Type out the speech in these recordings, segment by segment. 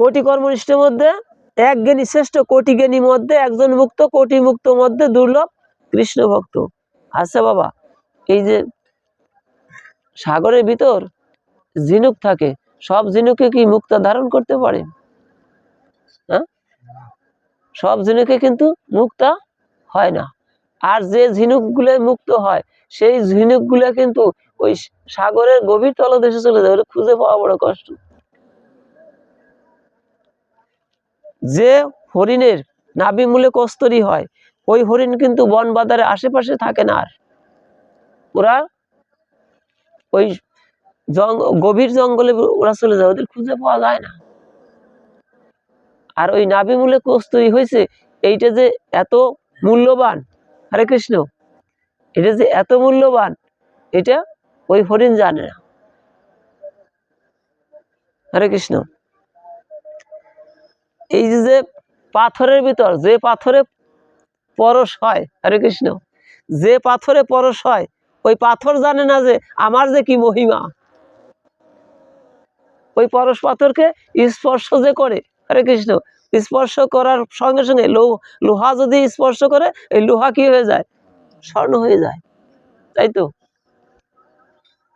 কোটি কর্মনিষ্ঠের মধ্যে, এক জ্ঞানী শ্রেষ্ঠ, কোটি জ্ঞানী মধ্যে, একজন মুক্ত, কোটি মুক্ত মধ্যে দুর্লভ কৃষ্ণ ভক্ত। আচ্ছা বাবা, এই যে সাগরের ভিতর ঝিনুক থাকে, সব ঝিনুকে কি মুক্তা ধারণ করতে পারে? হ্যাঁ? সব ঝিনুকে কিন্তু মুক্তা হয় না। আর যে ঝিনুকগুলো মুক্ত হয়, সেই ঝিনুকগুলো কিন্তু ওই সাগরের গভীর তলদেশে চলে যায় খুঁজে পাওয়া বড় কষ্ট। যে হরিণের নাভি মূলে কস্তরি হয়, ওই হরিণ কিন্তু বন বাজারের আশেপাশে থাকে না আর। ওরা ওই গভীর জঙ্গলে ওরা চলে যায়, ওদের খুঁজে পাওয়া যায় না। আর ওই নাভি মূলে কস্তরি হয়েছে, এইটা যে এত মূল্যবান, হরে কৃষ্ণ, এটা যে এত মূল্যবান, এটা ওই হরিণ জানে না। হরে কৃষ্ণ। এই যে পাথরের ভিতর, যে পাথরে পরশ হয়, হরে কৃষ্ণ, যে পাথরে পরশ হয়, ওই পাথর জানে না যে আমার যে কি মহিমা। ওই পরশ পাথরকে স্পর্শ যে করে, হরে কৃষ্ণ, স্পর্শ করার সঙ্গে সঙ্গে লোহা যদি স্পর্শ করে, এই লোহা কি হয়ে যায়? স্বর্ণ হয়ে যায়। তাই তো?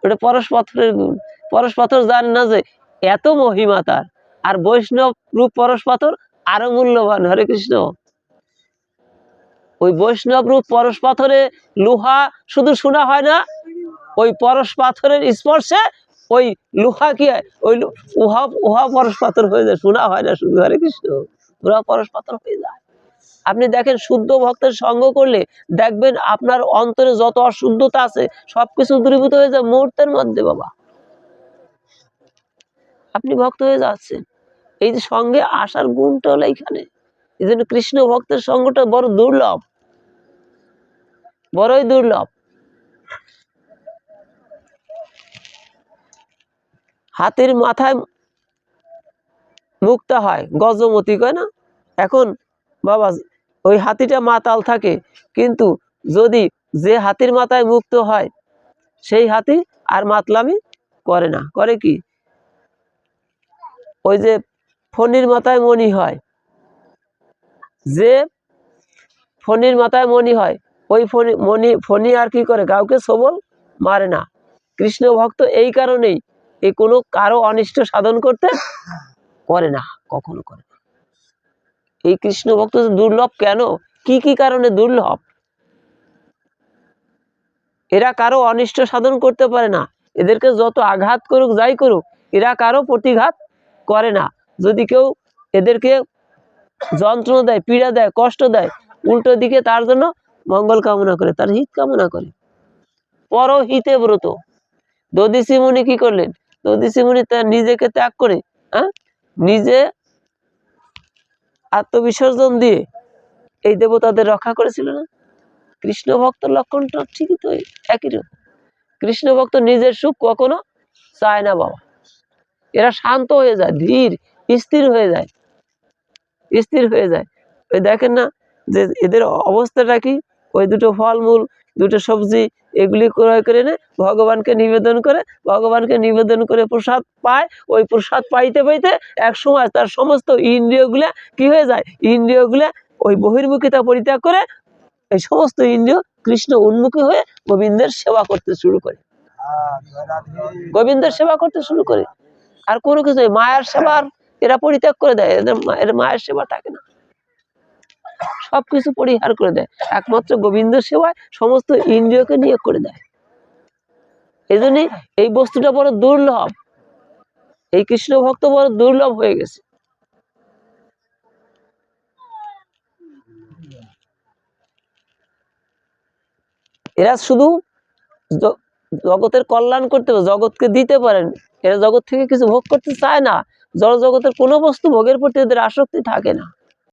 ওটা পরশ পাথরের গুণ। পরশ পাথর জানে না যে এত মহিমা তার। আর বৈষ্ণব রূপ পরশ পাথর আরও মূল্যবান। হরে কৃষ্ণ। ওই বৈষ্ণব রূপ পরশ পাথরে লোহা শুধু শোনা হয় না, ওই পরশ পাথরের স্পর্শে ওই লোহা কি হয়? ওই উহা উহা পরশ পাথর হয়ে যায় শোনা হয় না শুধু। হরে কৃষ্ণ। উহা পরশ পাথর হয়ে যায়। আপনি দেখেন, শুদ্ধ ভক্তের সঙ্গ করলে দেখবেন আপনার অন্তরে যত অশুদ্ধতা আছে, সবকিছু দূরীভূত হয়ে যায় মুহূর্তের মধ্যে, বাবা। আপনি ভক্ত হয়ে যাচ্ছেন। এই যে সঙ্গে আসার গুণটা হলো এইখানে এই জন্য কৃষ্ণ ভক্তের সঙ্গটা বড় দুর্লভ। বড়ই দুর্লভ। হাতের মাথায় মুক্তা হয়, গজমতি কয় না? এখন বাবা, ওই হাতিটা মাতাল থাকে, কিন্তু যদি যে হাতির মাথায় মুক্ত হয়, সেই হাতি আর মাতলামি করে না। করে কি? ওই যে ফণির মাথায় মণি হয়। যে ফণির মাথায় মণি হয়, ওই ফণি, মণি, ফণি আর কি করে? কাউকে সবল মারে না। কৃষ্ণ ভক্ত এই কারণেই এই কোনো কারও অনিষ্ট সাধন করতে করে না, কখনো করে না। এই কৃষ্ণ ভক্ত দুর্লভ কেন? কি কি কারণে দুর্লভ? এরা কারও অনিষ্ট সাধন করতে পারে না। এদেরকে যত আঘাত করুক, যাই করুক, এরা কারও প্রতিঘাত করে না। যদি কেউ এদেরকে যন্ত্রণা দেয়, পীড়া দেয়, কষ্ট দেয়, উল্টো দিকে তার জন্য মঙ্গল কামনা করে, তার হিত কামনা করে। পরহিতে ব্রত। দদিসি মুনি কি করলেন? দদিসি মুনি তার নিজেকে ত্যাগ করে হ্যাঁ নিজে আত্মবিসর্জন দিয়ে এই দেবতাদের রক্ষা করেছিল না। কৃষ্ণ ভক্তর লক্ষণটা ঠিকই তো একই রকম। কৃষ্ণ ভক্ত নিজের সুখ কখনো চায় না বাবা। এরা শান্ত হয়ে যায়, ধীর স্থির হয়ে যায়। স্থির হয়ে যায়। ওই দেখেন না যে এদের অবস্থাটা কি? ওই দুটো ফলমূল দুটো সবজি এগুলি ক্রয় করে এনে ভগবানকে নিবেদন করে ভগবানকে নিবেদন করে প্রসাদ পায়। ওই প্রসাদ পাইতে পাইতে এক সময় তার সমস্ত ইন্দ্রিয়গুলা কি হয়ে যায়? ইন্দ্রিয়গুলা ওই বহির্মুখিতা পরিত্যাগ করে এই সমস্ত ইন্দ্রিয় কৃষ্ণ উন্মুখী হয়ে গোবিন্দের সেবা করতে শুরু করে। গোবিন্দের সেবা করতে শুরু করে। আর কোনো কিছু। মায়ের সেবার এরা পরিত্যাগ করে দেয়। এদের এর মায়ের সেবা থাকে না। সবকিছু পরিহার করে দেয়। একমাত্র গোবিন্দ সেবায় সমস্ত ইন্দ্রিয়কে নিয়োগ করে দেয়। এই এই বস্তুটা বড় দুর্লভ। এই কৃষ্ণ ভক্ত বড় দুর্লভ হয়ে গেছে। এরা শুধু জগতের কল্যাণ করতে পারে, জগৎকে দিতে পারেন। এরা জগৎ থেকে কিছু ভোগ করতে চায় না। জড় জগতের কোনো বস্তু ভোগের প্রতি এদের আসক্তি থাকে না।